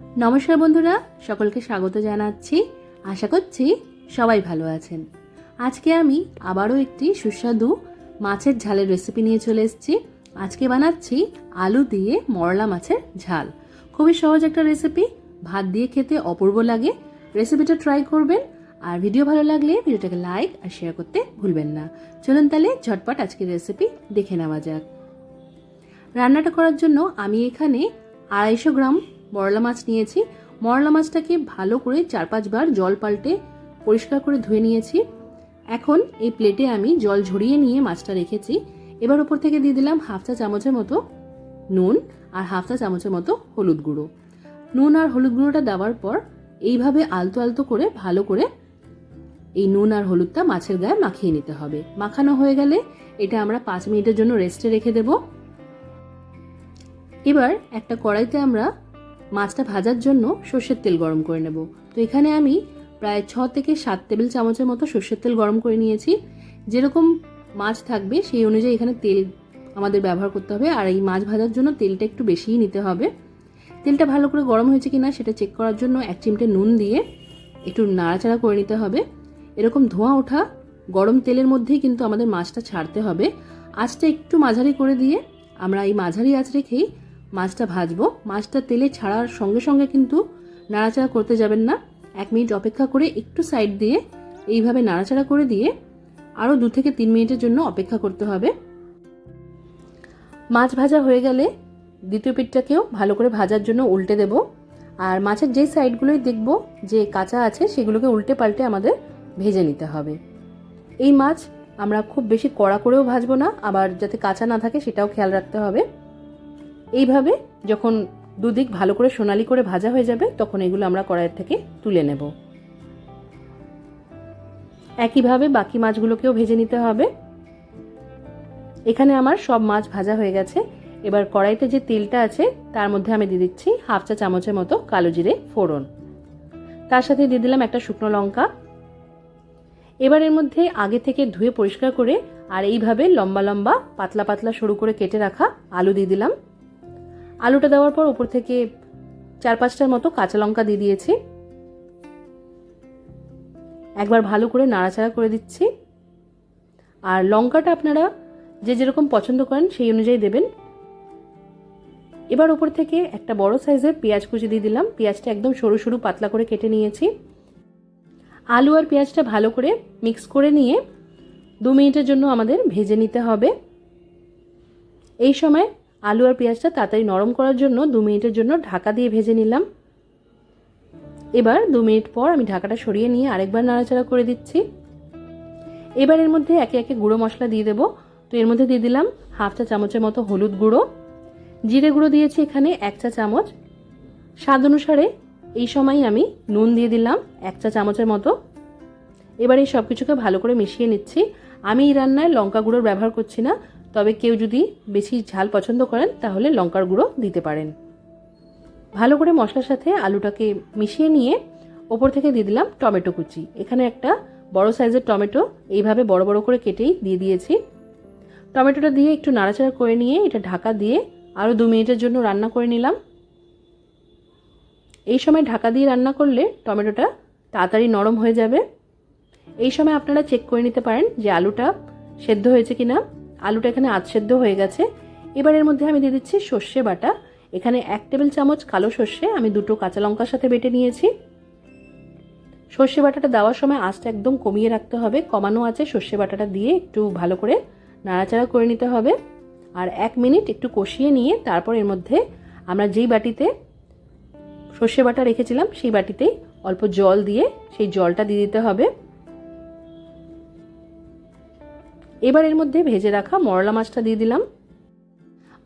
নমস্কার বন্ধুরা, সকলকে স্বাগত জানাচ্ছি। আশা করছি সবাই ভালো আছেন। আজকে আমি আবারও একটি সুস্বাদু মাছের ঝালের রেসিপি নিয়ে চলে এসেছি। আজকে বানাচ্ছি আলু দিয়ে মরলা মাছের ঝাল। খুবই সহজ একটা রেসিপি ভাত দিয়ে খেতে অপূর্ব লাগে। রেসিপিটা ট্রাই করবেন, আর ভিডিও ভালো লাগলে ভিডিওটাকে লাইক আর শেয়ার করতে ভুলবেন না। চলুন তাহলে ঝটপট আজকের রেসিপি দেখে নেওয়া যাক। রান্নাটা করার জন্য আমি এখানে আড়াইশো গ্রাম মরলা মাছ নিয়েছি। মরলা মাছটাকে ভালো করে চার পাঁচবার জল পাল্টে পরিষ্কার করে ধুয়ে নিয়েছি। এখন এই প্লেটে আমি জল ঝরিয়ে নিয়ে মাছটা রেখেছি। এবার ওপর থেকে দিয়ে দিলাম হাফ চা চামচের মতো নুন আর হাফ চা চামচের মতো হলুদ গুঁড়ো। নুন আর হলুদ গুঁড়োটা দেওয়ার পর এইভাবে আলতো আলতো করে ভালো করে এই নুন আর হলুদটা মাছের গায়ে মাখিয়ে নিতে হবে। মাখানো হয়ে গেলে এটা আমরা পাঁচ মিনিটের জন্য রেস্টে রেখে দেবো। এবার একটা কড়াইতে আমরা মাছটা ভাজার জন্য সর্ষের তেল গরম করে নেব। তো এখানে আমি প্রায় ছ থেকে সাত টেবিল চামচের মতো সর্ষের তেল গরম করে নিয়েছি। যেরকম মাছ থাকবে সেই অনুযায়ী এখানে তেল আমাদের ব্যবহার করতে হবে। আর এই মাছ ভাজার জন্য তেলটা একটু বেশিই নিতে হবে। তেলটা ভালো করে গরম হয়েছে কিনা সেটা চেক করার জন্য এক চিমটে নুন দিয়ে একটু নাড়াচাড়া করে নিতে হবে। এরকম ধোঁয়া ওঠা গরম তেলের মধ্যেই কিন্তু আমাদের মাছটা ছাড়তে হবে। আঁচটা একটু মাঝারি করে দিয়ে আমরা এই মাঝারি আঁচ রেখেই মাছটা ভাজবো। মাছটা তেলে ছাড়ার সঙ্গে সঙ্গে কিন্তু নাড়াচাড়া করতে যাবেন না। এক মিনিট অপেক্ষা করে একটু সাইড দিয়ে এইভাবে নাড়াচাড়া করে দিয়ে আরও দু থেকে তিন মিনিটের জন্য অপেক্ষা করতে হবে। মাছ ভাজা হয়ে গেলে দ্বিতীয় পিঠটাকেও ভালো করে ভাজার জন্য উল্টে দেব। আর মাছের যে সাইডগুলোই দেখব যে কাঁচা আছে সেগুলোকে উল্টে পাল্টে আমাদের ভেজে নিতে হবে। এই মাছ আমরা খুব বেশি কড়া করেও ভাজবো না, আবার যাতে কাঁচা না থাকে সেটাও খেয়াল রাখতে হবে। এইভাবে যখন দুদিক ভালো করে সোনালি করে ভাজা হয়ে যাবে, তখন এগুলো আমরা কড়াইয়ের থেকে তুলে নেব। একইভাবে বাকি মাছগুলোকেও ভেজে নিতে হবে। এখানে আমার সব মাছ ভাজা হয়ে গেছে। এবার কড়াইতে যে তেলটা আছে, তার মধ্যে আমি দিয়ে দিচ্ছি হাফ চা চামচের মতো কালো জিরে ফোড়ন। তার সাথে দিয়ে দিলাম একটা শুকনো লঙ্কা। এবার এর মধ্যে আগে থেকে ধুয়ে পরিষ্কার করে আর এইভাবে লম্বা লম্বা, পাতলা পাতলা শুরু করে কেটে রাখা আলু দিয়ে দিলাম। আলুটা দেওয়ার পর উপর থেকে চার পাঁচটার মতো কাঁচা লঙ্কা দিয়ে দিয়েছি। একবার ভালো করে নাড়াচাড়া করে দিচ্ছি। আর লঙ্কাটা আপনারা যে যেরকম পছন্দ করেন সেই অনুযায়ী দেবেন। এবার উপর থেকে একটা বড় সাইজের পেঁয়াজ কুচি দিয়ে দিলাম। পেঁয়াজটা একদম সরু সরু পাতলা করে কেটে নিয়েছি। আলু আর পেঁয়াজটা ভালো করে মিক্স করে নিয়ে দু মিনিটের জন্য আমাদের ভেজে নিতে হবে। এই সময় আলু আর পেঁয়াজটা তাড়াতাড়ি নরম করার জন্য দু মিনিটের জন্য ঢাকা দিয়ে ভেজে নিলাম। এবার দু মিনিট পর আমি ঢাকাটা সরিয়ে নিয়ে আরেকবার নাড়াচাড়া করে দিচ্ছি। এবার এর মধ্যে একে একে গুঁড়ো মশলা দিয়ে দেবো। তো এর মধ্যে দিয়ে দিলাম হাফ চা চামচের মতো হলুদ গুঁড়ো। জিরে গুঁড়ো দিয়েছি এখানে এক চা চামচ। স্বাদ অনুসারে এই সময় আমি নুন দিয়ে দিলাম এক চা চামচের মতো। এবার এই সব কিছুকে ভালো করে মিশিয়ে নিচ্ছি। আমি এই রান্নায় লঙ্কা গুঁড়োর ব্যবহার করছি না। তবে কেউ যদি বেশি ঝাল পছন্দ করেন, তাহলে লঙ্কার গুঁড়ো দিতে পারেন। ভালো করে মশলার সাথে আলুটাকে মিশিয়ে নিয়ে ওপর থেকে দিয়ে দিলাম টমেটো কুচি। এখানে একটা বড় সাইজের টমেটো এইভাবে বড় বড় করে কেটেই দিয়ে দিয়েছি। টমেটোটা দিয়ে একটু নাড়াচাড়া করে নিয়ে এটা ঢাকা দিয়ে আরও দু মিনিটের জন্য রান্না করে নিলাম। এই সময় ঢাকা দিয়ে রান্না করলে টমেটোটা তাড়াতাড়ি নরম হয়ে যাবে। এই সময় আপনারা চেক করে নিতে পারেন যে আলুটা সেদ্ধ হয়েছে কি না আলুটা এখানে আধ সেদ্ধ হয়ে গেছে। এবার এর মধ্যে আমি দিয়ে দিচ্ছি সর্ষে বাটা। এখানে এক টেবিল চামচ কালো সর্ষে, আমি দুটো কাঁচা লঙ্কার সাথে বেটে নিয়েছি। সর্ষে বাটাটা দেওয়ার সময় আঁচটা একদম কমিয়ে রাখতে হবে। কমানো আছে সর্ষে বাটাটা দিয়ে একটু ভালো করে নাড়াচাড়া করে নিতে হবে। আর এক মিনিট একটু কষিয়ে নিয়ে তারপর এর মধ্যে আমরা যেই বাটিতে সর্ষে বাটা রেখেছিলাম, সেই বাটিতেই অল্প জল দিয়ে সেই জলটা দিয়ে দিতে হবে। এবার এর মধ্যে ভেজে রাখা মরলা মাছটা দিয়ে দিলাম।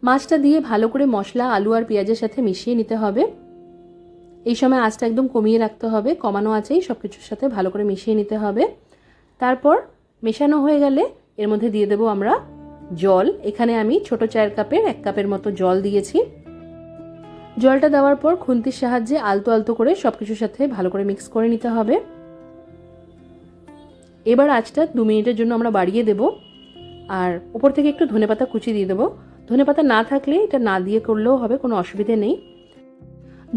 মাছটা দিয়ে ভালো করে মশলা, আলু আর পেঁয়াজের সাথে মিশিয়ে নিতে হবে। এই সময় আঁচটা একদম কমিয়ে রাখতে হবে, কমানো আছেই সব কিছুর সাথে ভালো করে মিশিয়ে নিতে হবে। তারপর মেশানো হয়ে গেলে এর মধ্যে দিয়ে দেবো আমরা জল। এখানে আমি ছোট চায়ের কাপের এক কাপের মতো জল দিয়েছি। জলটা দেওয়ার পর খুন্তির সাহায্যে আলতো আলতো করে সব কিছুর সাথে ভালো করে মিক্স করে নিতে হবে। এবার আঁচটা দু মিনিটের জন্য আমরা বাড়িয়ে দেব আর ওপর থেকে একটু ধনেপাতা কুচি দিয়ে দেবো। ধনেপাতা না থাকলে এটা না দিয়ে করলেও হবে, কোনো অসুবিধে নেই।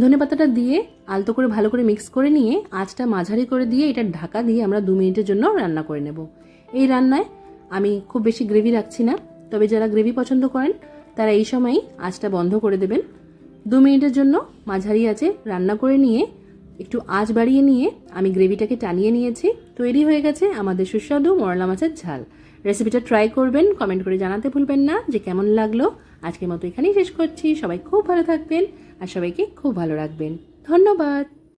ধনেপাতাটা দিয়ে আলতো করে ভালো করে মিক্স করে নিয়ে আঁচটা মাঝারি করে দিয়ে এটা ঢাকা দিয়ে আমরা দু মিনিটের জন্য রান্না করে নেব। এই রান্নায় আমি খুব বেশি গ্রেভি রাখছি না, তবে যারা গ্রেভি পছন্দ করেন, তারা এই সময়ই আঁচটা বন্ধ করে দেবেন। দু মিনিটের জন্য মাঝারি আঁচে রান্না করে নিয়ে একটু আঁচ বাড়িয়ে নিয়ে আমি গ্রেভিটাকে টানিয়ে নিয়েছি। তৈরি হয়ে গেছে আমাদের সুস্বাদু মরলা মাছের ঝাল। রেসিপিটা ট্রাই করবেন কমেন্ট করে জানাতে ভুলবেন না যে কেমন লাগল। আজকের মতো এখানেই শেষ করছি। সবাই খুব ভালো থাকবেন আর সবাইকে খুব ভালো রাখবেন। ধন্যবাদ।